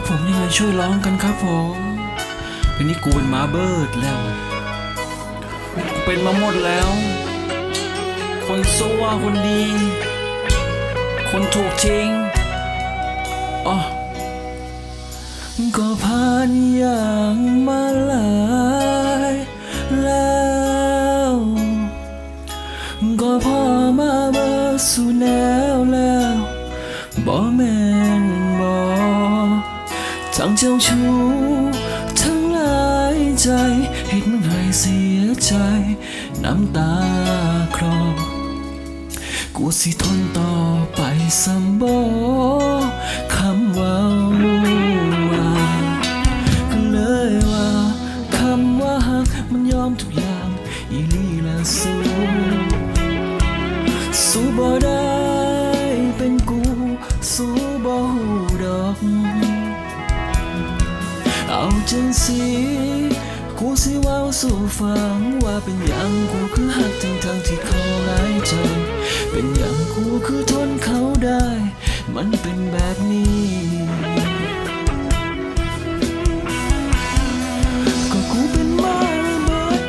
ครับผมยังไงช่วยร้องกันครับผมวันนี้กูเป็นมาเบิร์ดแล้วกูเป็นมาหมดแล้ว คนซัวคนดี คนถูกทิ้งอ๋อก็ผ่านอย่างมาหลายแล้วก็พอมาเมื่อสู่แนวแล้วบ่แม่ ทั้งเจ้าชู้ทั้งหลายใจเห็นมันให้เสียใจ น้ำตาคลอกูสิทนต่อไปสำบอคำว่าว่าก็เลยว่าคำว่าหักมันยอมทุกอย่างอีลีและสู้สู้บ่ได้ จังสิกูสิเว้าสู่ฟังว่าเป็นอย่างกูคือหักทั้งทางที่เขาร้ายใจเป็นอย่างกูคือทนเขาได้ มันเป็นแบบนี้ก็กูเป็นมาเบิด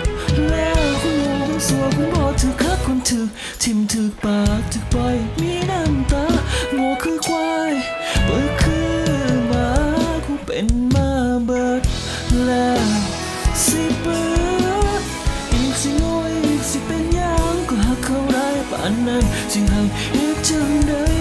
แล้วคุณงูคุณสัวคุณบอกถือคักคนถือทิมถือปากถือปล่อยมีน้ำตาโง่คือควาย ปานนั้นจึงให้เฮ็ดจังได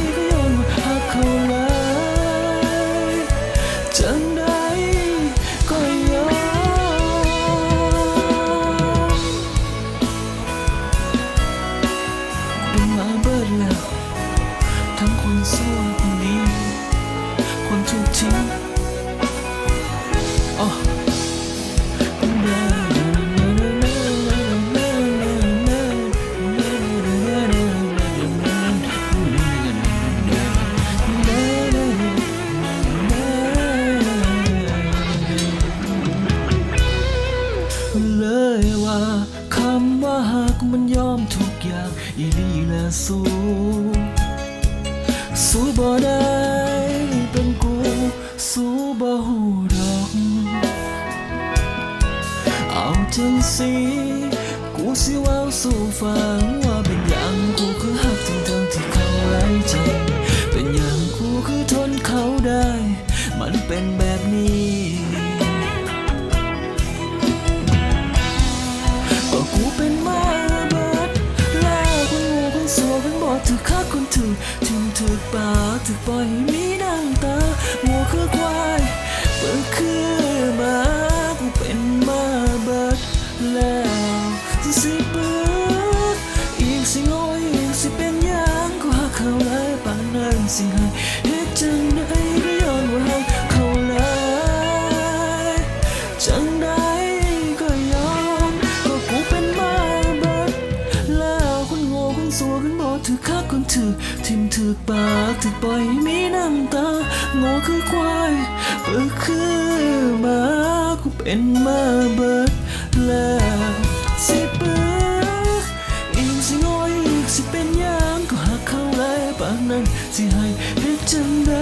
อีลีละสู้สู้บ่ได้เป็นกูสู้บ่หูดอกเอาจังสิกูสิว้าสู่ฟังว่าเป็นอย่างกูคือหักทั้งทั้งที่เขาไร้ใจ เป็นอย่างกูคือทนเขาได้ มันเป็นแบบนี้ ป่าถูกปล่อยให้มีน้ำตางูคือควายเปิดคือมากูเป็นมาเบิดแล้วสิเบิดอีกสิโง่อีกสิเป็นยังกูหาเขาเลยปานนั้นสิให้เฮ็ดจังได ทิมถือปากถึกปล่อยมีน้ำตาโง่คือควายเปิดคือมากูเป็นมาเบิดแล้วสิเปิดอีกสิโง่อีกสิเป็นยามก็หักเขาไล่ปากนั้นสิให้เฮ็ดจังได